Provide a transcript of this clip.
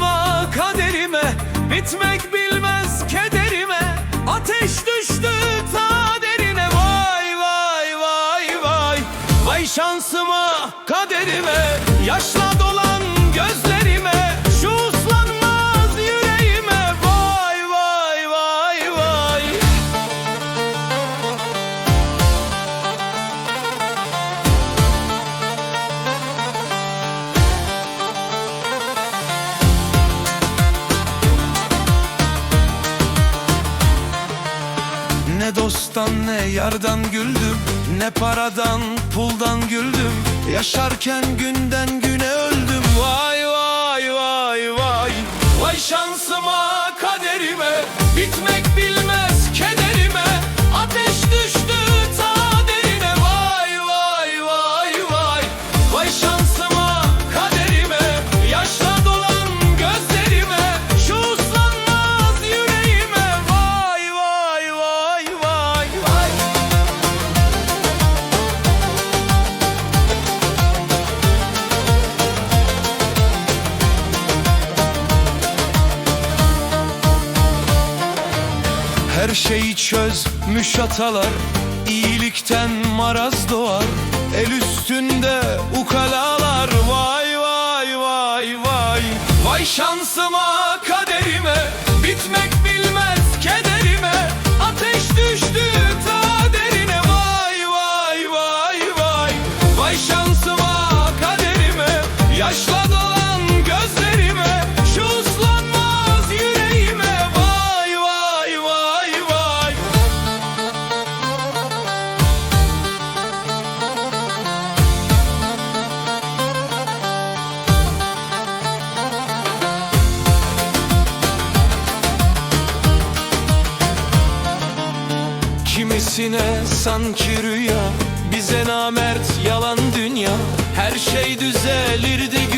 Bakma kaderime Bitmek bilmez kederime. Ateş düştü ta derine. Vay vay vay vay. Vay şansıma kaderime. Yaşlan dosttan ne yardan güldüm. Ne paradan puldan güldüm. Yaşarken günden güne öldüm. Vay vay vay vay. Vay şansıma Her şeyi çözmüş atalar iyilikten maraz doğar. El üstünde ukalalar Vay vay vay vay. Vay şansıma Kimisine sanki rüya Bize namert yalan dünya. Her şey düzelirdi güya